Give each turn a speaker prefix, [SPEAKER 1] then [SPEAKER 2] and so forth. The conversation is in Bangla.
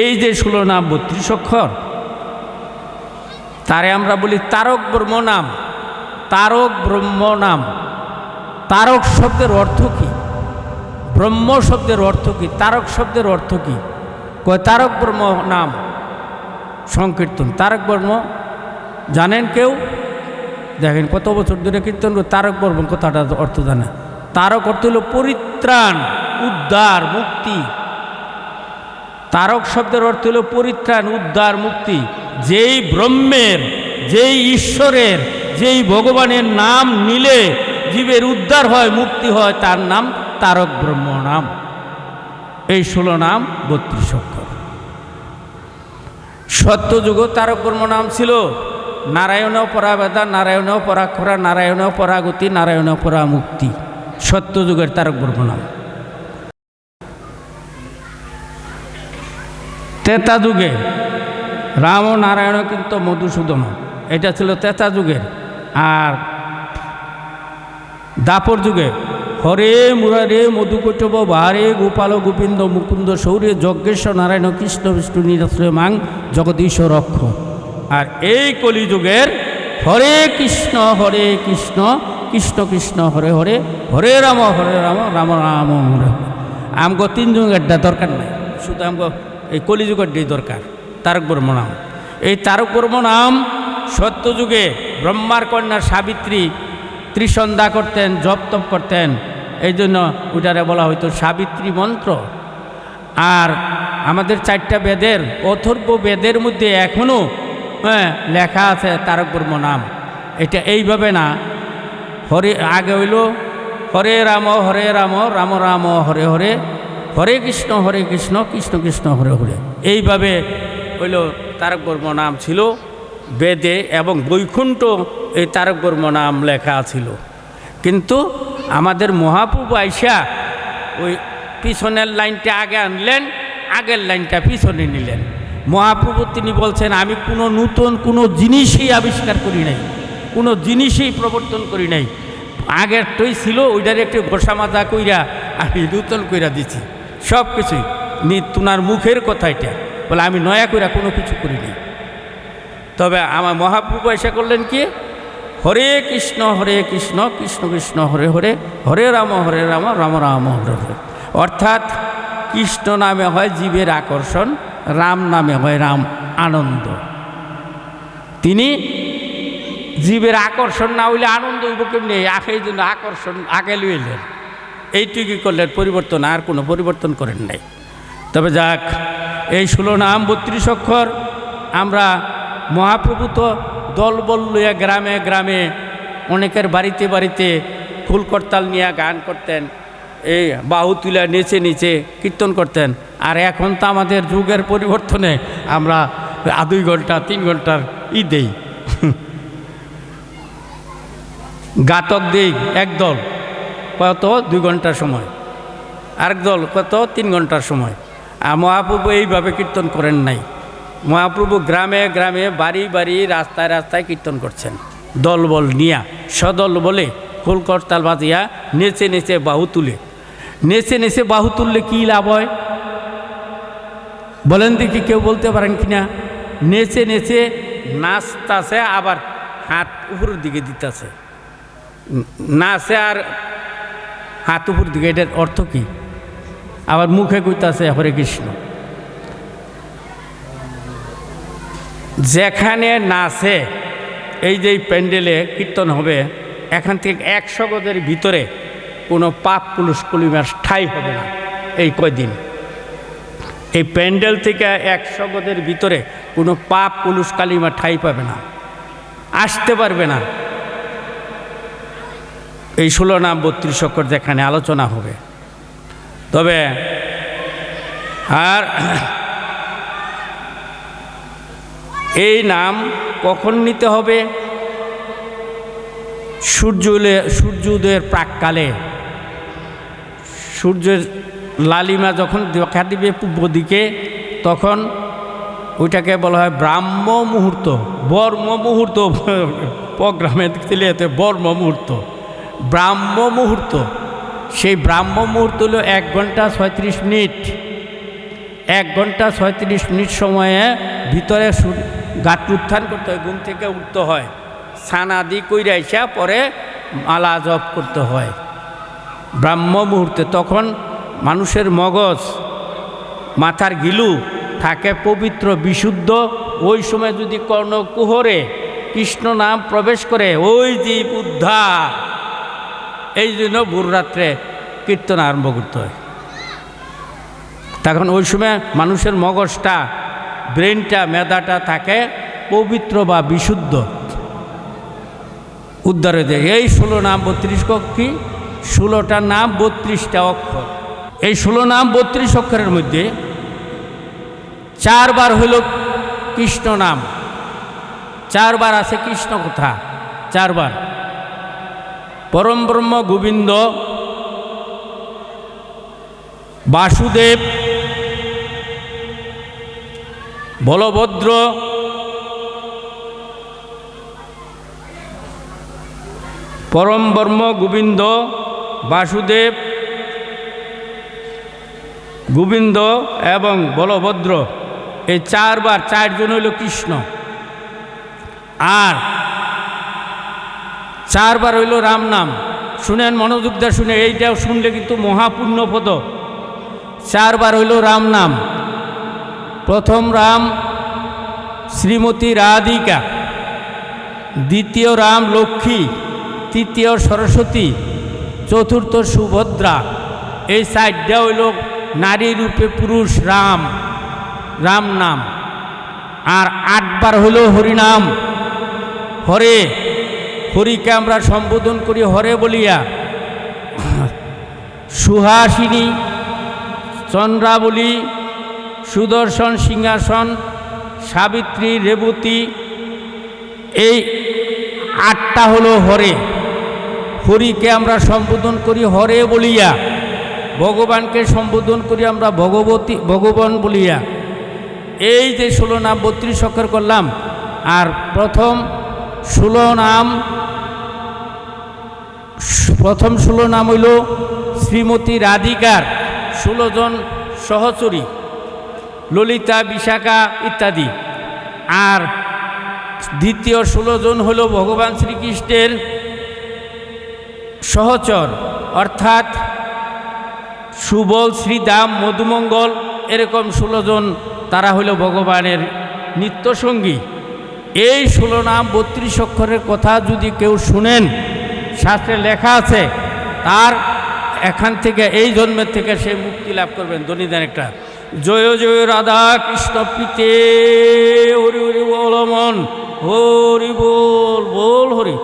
[SPEAKER 1] এই যে ষোলো নাম বত্রিশ অক্ষর তারে আমরা বলি তারক ব্রহ্ম নাম তারক ব্রহ্ম নাম তারক শব্দের অর্থ কি ব্রহ্ম শব্দের অর্থ কি তারক শব্দের অর্থ কি কয় তারক ব্রহ্ম নাম সংকীর্তন তারক ব্রহ্ম জানেন কেউ দেখেন কত বছর ধরে কীর্তন তারক ব্রহ্ম কথাটা অর্থ জানে তারক অর্থ হল পরিত্রাণ উদ্ধার মুক্তি তারক শব্দের অর্থ হল পরিত্রাণ উদ্ধার মুক্তি যেই ব্রহ্মের যেই ঈশ্বরের যেই ভগবানের নাম নিলে জীবের উদ্ধার হয় মুক্তি হয় তার নাম তারক ব্রহ্ম নাম এই ষোলো নাম বত্রিশ অক্ষর সত্যযুগ তারক ব্রহ্ম নাম ছিল নারায়ণ পরাবেদা নারায়ণ পরাক্ষরা নারায়ণ পরাগতি নারায়ণ পরামুক্তি সত্যযুগের তারক ব্রহ্ম নাম তেতা যুগে রাম ও কিন্তু মধুসূদন এটা ছিল তেতা যুগের আর দাপর যুগে হরে মুরারে মধুকুটব বাহারে গোপাল গোবিন্দ মুকুন্দ সৌরে যজ্ঞেশ্বর নারায়ণ কৃষ্ণ বিষ্ণু নীরাশ্রয় মাং জগদীশ রক্ষ আর এই কলিযুগের হরে কৃষ্ণ হরে কৃষ্ণ কৃষ্ণ কৃষ্ণ হরে হরে হরে রাম হরে রাম রাম রাম হরে আমগো তিনজন একটা দরকার নাই শুধু আমগো এই কলিযুগেরটি দরকার তারক ব্রহ্ম নাম এই তারক ব্রহ্ম নাম সত্যযুগে ব্রহ্মার কন্যা সাবিত্রী ত্রিসন্ধ্যা করতেন জপ তপ করতেন এই জন্য ওইটারে বলা হয়তো সাবিত্রী মন্ত্র আর আমাদের চারটা বেদের অথর্ব বেদের মধ্যে এখনও হ্যাঁ লেখা আছে তারক ব্রহ্ম নাম এটা এইভাবে না হরে আগে হইল হরে রাম হরে রাম রাম রাম হরে হরে হরে কৃষ্ণ হরে কৃষ্ণ কৃষ্ণ কৃষ্ণ হরে হরে এইভাবে হইল তারক বর্ম নাম ছিল বেদে এবং বৈকুণ্ঠ এই তারক বর্ম নাম লেখা ছিল কিন্তু আমাদের মহাপ্রভু আইসা ওই পিছনের লাইনটা আগে আনলেন আগের লাইনটা পিছনে নিলেন মহাপ্রভু তিনি বলছেন আমি কোনো নূতন কোনো জিনিসই আবিষ্কার করি নাই কোনো জিনিসই প্রবর্তন করি নাই আগেরটাই ছিল ওইটার একটু ঘোষা মাজা কইরা আমি নূতন কইরা দিছি সব কিছুই নি তোনার মুখের কথা এটা বলে আমি নয়া করে কোনো কিছু করিনি তবে আমার মহাপ্রভু এসে করলেন কি হরে কৃষ্ণ হরে কৃষ্ণ কৃষ্ণ কৃষ্ণ হরে হরে হরে রাম হরে রাম রাম রাম হরে হরে অর্থাৎ কৃষ্ণ নামে হয় জীবের আকর্ষণ রাম নামে হয় রাম আনন্দ তিনি জীবের আকর্ষণ না হইলে আনন্দ উপক্রম নেই আখের জন্য আকর্ষণ আগে লইলেন এইটুকু করলেন পরিবর্তন আর কোনো পরিবর্তন করেন নাই তবে যাক এই ষোলো নাম বত্রিশ অক্ষর আমরা মহাপ্রভু তো দলবল লইয়া গ্রামে গ্রামে অনেকের বাড়িতে বাড়িতে ফুল করতাল নিয়ে গান করতেন এই বাহু তুলা নিচে নিচে কীর্তন করতেন আর এখন তো আমাদের যুগের পরিবর্তনে আমরা আধুই ঘন্টা তিন ঘন্টার ই দেই গাতক দিই একদল কত দুই ঘন্টার সময় আরেক দল কত তিন ঘন্টার সময় আর মহাপ্রভু এইভাবে কীর্তন করেন নাই মহাপ্রভু গ্রামে গ্রামে বাড়ি বাড়ি রাস্তায় রাস্তায় কীর্তন করছেন দলবল নিয়া সদল বলে কলকর্তাল বাজিয়া নেচে নেচে বাহু তুলে নেচে নেচে বাহু তুললে কী লাভ হয় বলেন দেখি কেউ বলতে পারেন কি না নেচে নেচে নাচতাছে আবার হাত উপরের দিকে দিতেছে নাচে আর হাত উপর দিকে এটার অর্থ কী আবার মুখে কইতাছে হরে কৃষ্ণ যেখানে নাচে এই যে প্যান্ডেলে কীর্তন হবে এখান থেকে একশো গজের ভিতরে কোনো পাপ পুলুষ কলিমার ঠাই হবে না এই কয়দিন এই প্যান্ডেল থেকে একশো গজের ভিতরে কোনো পাপ পুলুষ কালিমা ঠাই পাবে না আসতে পারবে না এই ষোলো নাম বত্রিশ অক্ষর যেখানে আলোচনা হবে তবে আর এই নাম কখন নিতে হবে সূর্য উদয়ের প্রাককালে সূর্যের লালিমা যখন দেখা দিবে পূর্ব দিকে তখন ওইটাকে বলা হয় ব্রাহ্ম মুহূর্ত বর্ম মুহূর্ত প্রোগ্রামে দিলে এতে বর্ম মুহূর্ত ব্রাহ্ম মুহূর্ত সেই ব্রাহ্ম মুহূর্ত হলো এক ঘন্টা ছয়ত্রিশ মিনিট এক ঘন্টা ছয়ত্রিশ মিনিট সময়ে ভিতরে গাট উত্থান করতে হয় ঘুম থেকে উঠতে হয় আদি কইরা এসে পরে মালা জপ করতে হয় ব্রাহ্ম মুহূর্তে তখন মানুষের মগজ মাথার গিলু থাকে পবিত্র বিশুদ্ধ ওই সময় যদি কর্ণ কুহরে কৃষ্ণ নাম প্রবেশ করে ওই দ্বীপ উদ্ধার এই জন্য ভোররাত্রে কীর্তন আরম্ভ করতে হয় তখন ওই সময় মানুষের মগজটা ব্রেনটা মেধাটা থাকে পবিত্র বা বিশুদ্ধ উদ্ধার হয়ে যায় এই ষোলো নাম বত্রিশ কক্ষি ষোলোটা নাম বত্রিশটা অক্ষর এই ষোলো নাম বত্রিশ অক্ষরের মধ্যে চারবার হইল কৃষ্ণ নাম চারবার আছে কৃষ্ণ কথা চারবার পরম ব্রহ্ম গোবিন্দ বাসুদেব বলভদ্র পরম ব্রহ্ম গোবিন্দ বাসুদেব গোবিন্দ এবং বলভদ্র এই চারবার চারজন হইল কৃষ্ণ আর চারবার হইল রাম নাম শুনেন মনোযোগ শুনে এইটাও শুনলে কিন্তু মহাপুণ্যপদ চারবার হইল রাম নাম প্রথম রাম শ্রীমতী রাধিকা দ্বিতীয় রাম লক্ষ্মী তৃতীয় সরস্বতী চতুর্থ সুভদ্রা এই চারটা হইল নারী রূপে পুরুষ রাম রাম নাম আর আটবার হইল হরিনাম হরে হরিকে আমরা সম্বোধন করি হরে বলিয়া সুহাসিনী চন্দ্রাবলী সুদর্শন সিংহাসন সাবিত্রী রেবতী এই আটটা হলো হরে হরিকে আমরা সম্বোধন করি হরে বলিয়া ভগবানকে সম্বোধন করি আমরা ভগবতী ভগবান বলিয়া এই যে ষোলো নাম বত্রিশ অক্ষর করলাম আর প্রথম ষোলো নাম প্রথম ষোলো নাম হইল শ্রীমতী রাধিকার ষোলোজন সহচরী ললিতা বিশাখা ইত্যাদি আর দ্বিতীয় ষোলোজন হল ভগবান শ্রীকৃষ্ণের সহচর অর্থাৎ সুবল শ্রীদাম মধুমঙ্গল এরকম ষোলোজন তারা হলো ভগবানের নিত্যসঙ্গী এই ষোলো নাম বত্রিশ অক্ষরের কথা যদি কেউ শুনেন শাস্ত্রে লেখা আছে তার এখান থেকে এই জন্মের থেকে সে মুক্তি লাভ করবেন দনিদান একটা জয় জয় রাধা কৃষ্ণ পিতে হরি হরি বল মন হরি বল বল হরি